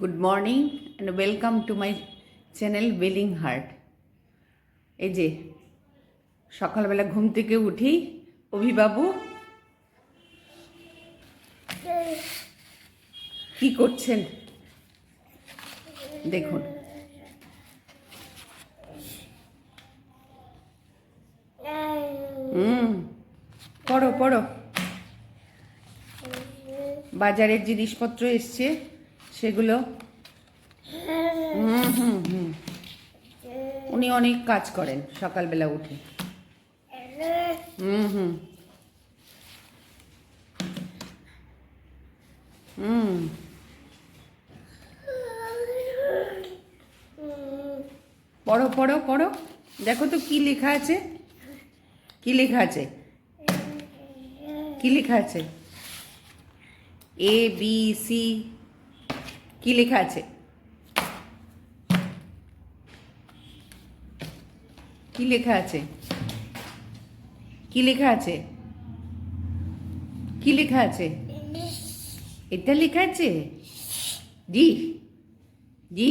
Good morning and welcome to my channel willing heart এই যে, সকালবেলা ঘুম থেকে উঠি, অভিবাবু। কি করছেন? দেখুন। হুম, পড়ো পড়ো। বাজারের জিনিসপত্র এসছে। সেগুলো। হুম হুম হুম। উনি অনেক কাজ করেন সকালবেলা উঠে। হুম হুম। হুম। পড়ো পড়ো পড়ো। দেখো তো কি লেখা আছে। কি লেখা আছে? কি লেখা আছে? এ বি সি কি লেখা আছে? কি লেখা আছে? কি লেখা আছে? কি লেখা আছে? এটা লেখা আছে? জি জি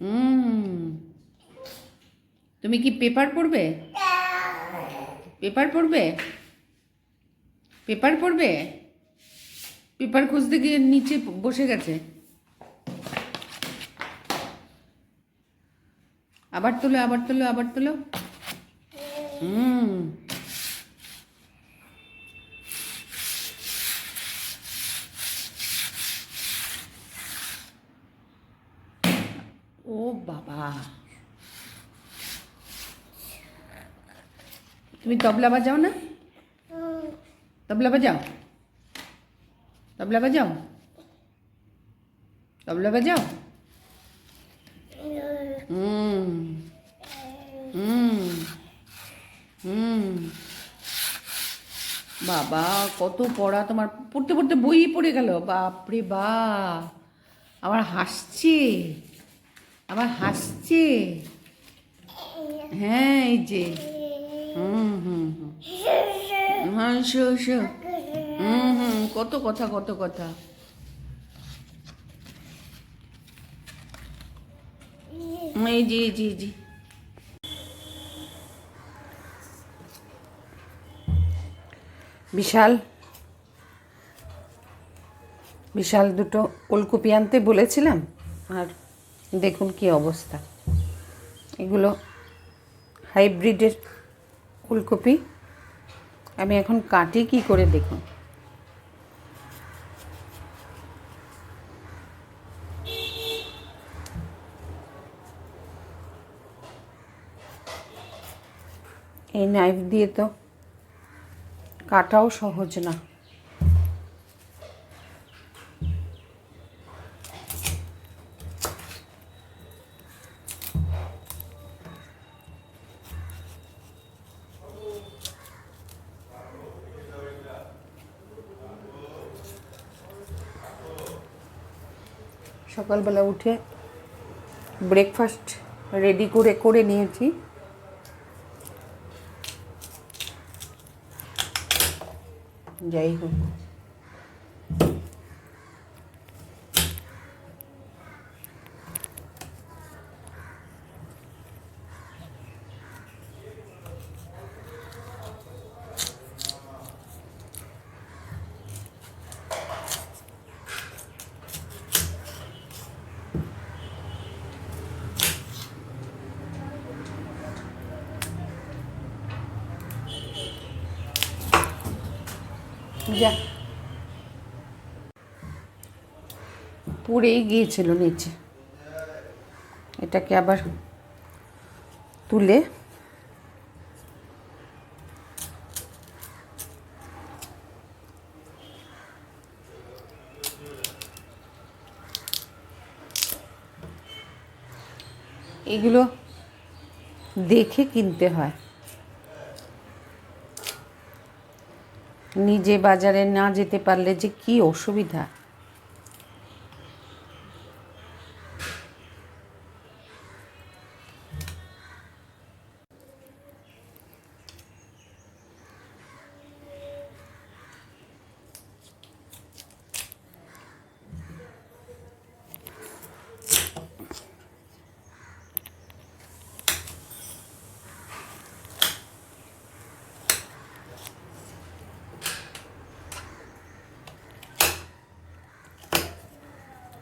হুম। তুমি কি পেপার পড়বে? পেপার পড়বে? পেপার পড়বে? পেপার খুঁজতে গিয়ে নিচে বসে গেছে। আবার তোলো আবার তোলো আবার তোলো। হুম। ও বাবা। তুমি তবলা বাজাও না? তবলা বাজাও? তবলা বাজাও তবলা বাজাও হুম হুম হুম বাবা, কত পড়া তোমার। পড়তে পড়তে বই পড়ে গেল। বাপরে বা। আমার হাসছে। আমার হাসছে। হ্যাঁ এই যে। হুম হুম হুম। হ্যাঁ শো শো। হুম হুম, কত কথা কত কথা। জি জি জি বিশাল বিশাল দুটো ওলকপি আনতে বলেছিলাম, আর দেখুন কি অবস্থা। এগুলো হাইব্রিডের ফুলকপি আমি এখন কাটি কি করে দেখুন? এই নাইফ দিয়ে তো কাটাও সহজ না। সকালবেলা উঠে ব্রেকফাস্ট রেডি করে করে নিয়েছি। जय हो। যা। পুড়েই গিয়েছিল নিচে। এটাকে আবার তুলে এগুলো দেখে কিনতে হয়। নিজে বাজারে না যেতে পারলে যে কি অসুবিধা?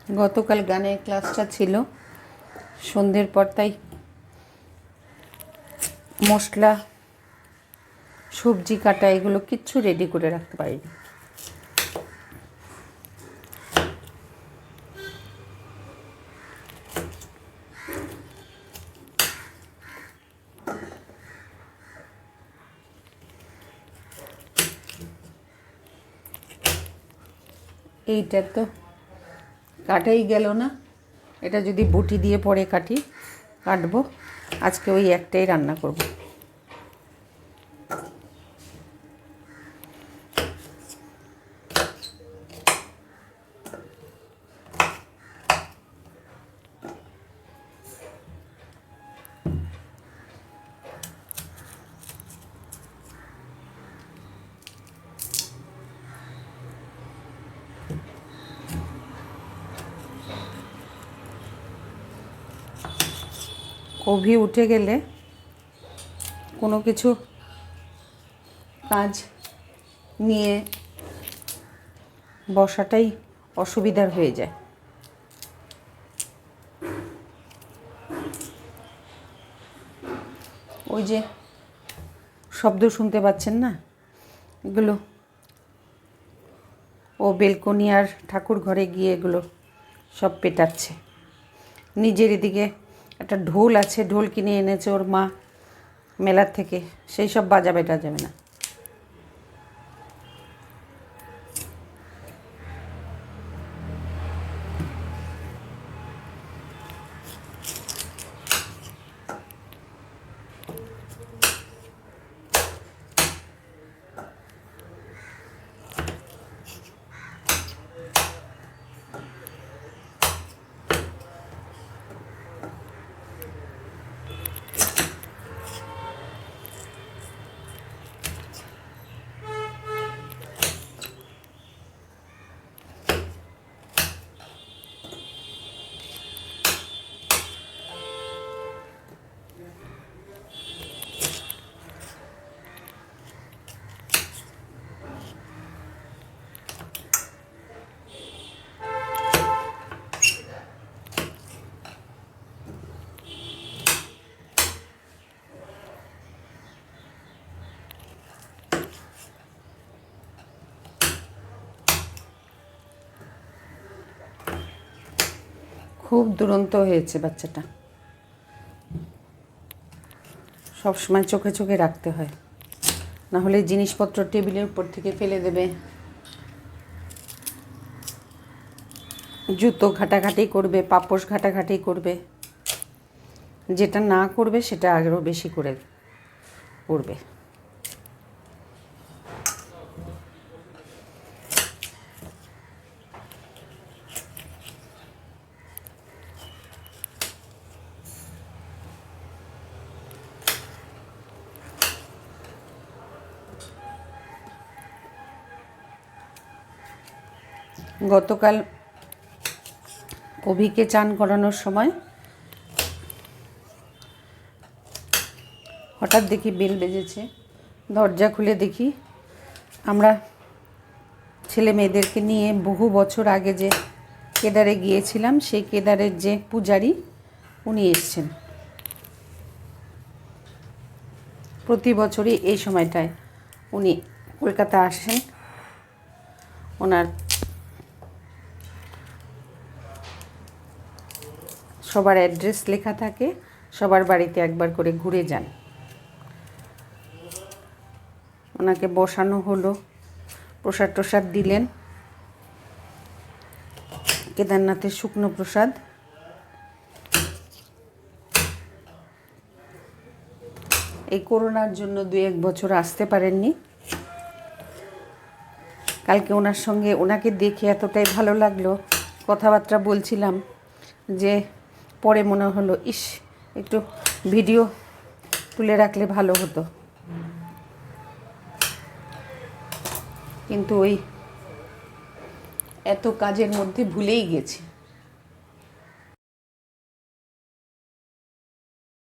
গতকাল গানের ক্লাসটা ছিল। সন্ধ্যের পর তাই মশলা, সবজি, কাটা এগুলো কিচ্ছু রেডি করে রাখতে পারিনি। এইটা তো কাটাই গেল না। এটা যদি বুটি দিয়ে পরে কাটি, কাটবো। আজকে ওই একটাই রান্না করব। কভি উঠে গেলে কোনো কিছু কাজ নিয়ে বসাটাই অসুবিধার হয়ে যায়। ওই যে শব্দ শুনতে পাচ্ছেন না? এগুলো ও বেলকনি আর ঠাকুর ঘরে গিয়ে এগুলো সব পেটাচ্ছে। নিজের এদিকে একটা ঢোল আছে, ঢোল কিনে এনেছে ওর মা মেলার থেকে। সেই সব বাজাবে টাজাবে না। খুব দুরন্ত হয়েছে বাচ্চাটা। সব সময় চোখে চোখে রাখতে হয়। না হলে জিনিসপত্র টেবিলের উপর থেকে ফেলে দেবে। জুতো ঘাটাঘাটি করবে, পাপোশ ঘাটাঘাটি করবে। যেটা না করবে, সেটা আরও বেশি করে করবে। গতকাল অভিকে চান করানোর সময় হঠাৎ দেখি বেল বেজেছে। দরজা খুলে দেখি আমরা ছেলে মেয়েদেরকে নিয়ে বহু বছর আগে যে কেদারে গিয়েছিলাম, সেই কেদারের যে পূজারি উনি এসছেন। প্রতি বছরই এই সময়টায় উনি কলকাতা আসেন। ওনার সবার অ্যাড্রেস লেখা থাকে, সবার বাড়িতে একবার করে ঘুরে যান। ওনাকে বসানো হলো, প্রসাদ টসাদ দিলেন। কেদারনাথের শুকনো প্রসাদ। এই করোনার জন্য দু এক বছর আসতে পারেননি। কালকে ওনার সঙ্গে ওনাকে দেখে এতটাই ভালো লাগল, কথাবার্তা বলছিলাম যে পরে মনে হলো, ইস, একটু ভিডিও তুলে রাখলে ভালো হতো। কিন্তু ওই এত কাজের মধ্যে ভুলেই গেছি।